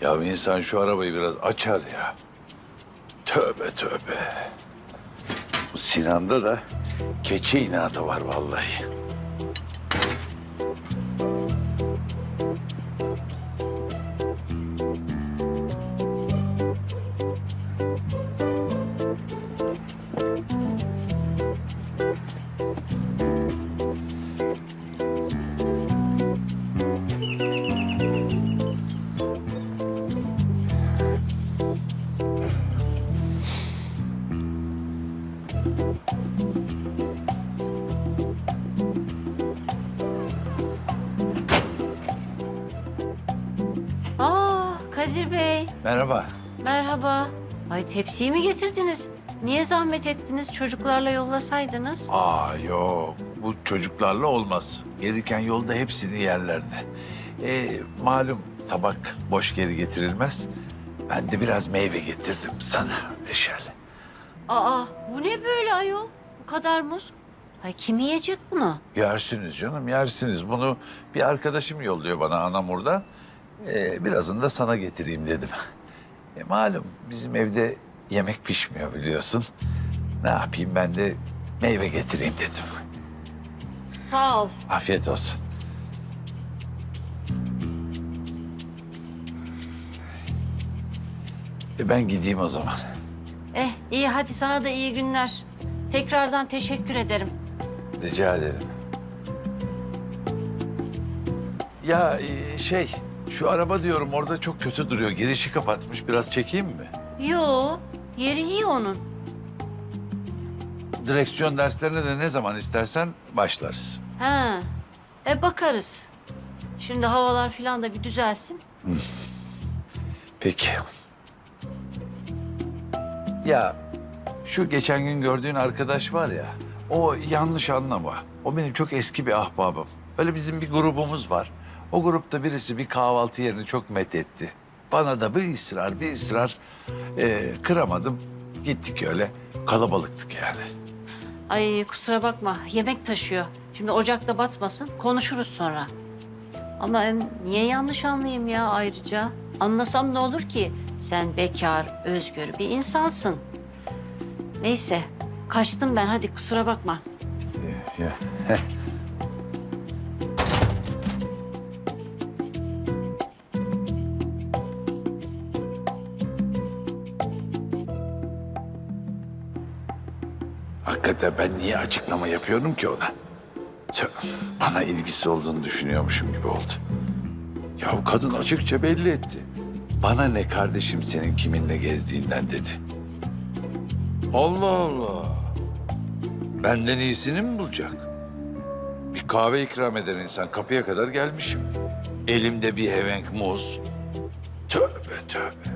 Ya bir insan şu arabayı biraz açar ya. Tövbe tövbe. Bu Sinan'da da keçi inadı var vallahi. Kadir Bey, Merhaba. merhaba. Ay tepsiyi mi getirdiniz? Niye zahmet ettiniz? Çocuklarla yollasaydınız. Aa yok. Bu çocuklarla olmaz. Gelirken yolda hepsini yerlerdi. Ee, malum tabak boş geri getirilmez. Ben de biraz meyve getirdim sana Eşel. Aa, bu ne böyle ayol? Bu kadar muz. Ay kim yiyecek bunu? Yersiniz canım yersiniz. Bunu bir arkadaşım yolluyor bana Anamur'dan. Ee, birazını da sana getireyim dedim. E, malum bizim evde yemek pişmiyor biliyorsun. Ne yapayım ben de meyve getireyim dedim. Sağ ol. Afiyet olsun. E ben gideyim o zaman. Eh iyi hadi sana da iyi günler. Tekrardan teşekkür ederim. Rica ederim. Ya e, şey, şu araba diyorum orada çok kötü duruyor. Girişi kapatmış. Biraz çekeyim mi? Yo, yeri iyi onun. Direksiyon derslerine de ne zaman istersen başlarız. Ha, e bakarız. Şimdi havalar falan da bir düzelsin. Peki. Ya şu geçen gün gördüğün arkadaş var ya, o yanlış anlama. O benim çok eski bir ahbabım. Öyle bizim bir grubumuz var. O grupta birisi bir kahvaltı yerini çok methetti. Bana da bir ısrar, bir ısrar. Ee, kıramadım. Gittik öyle. Kalabalıktık yani. Ay kusura bakma yemek taşıyor. Şimdi ocakta batmasın konuşuruz sonra. Ama em, niye yanlış anlayayım ya ayrıca? Anlasam ne olur ki? Sen bekar, özgür bir insansın. Neyse kaçtım ben hadi kusura bakma. Ya, Hakikaten ben niye açıklama yapıyorum ki ona? Tüh, Bana ilgisi olduğunu düşünüyormuşum gibi oldu. Ya kadın açıkça belli etti. Bana ne kardeşim senin kiminle gezdiğinden dedi. Allah Allah. Benden iyisini mi bulacak? Bir kahve ikram eden insan kapıya kadar gelmişim. Elimde bir hevenk muz. Tövbe tövbe.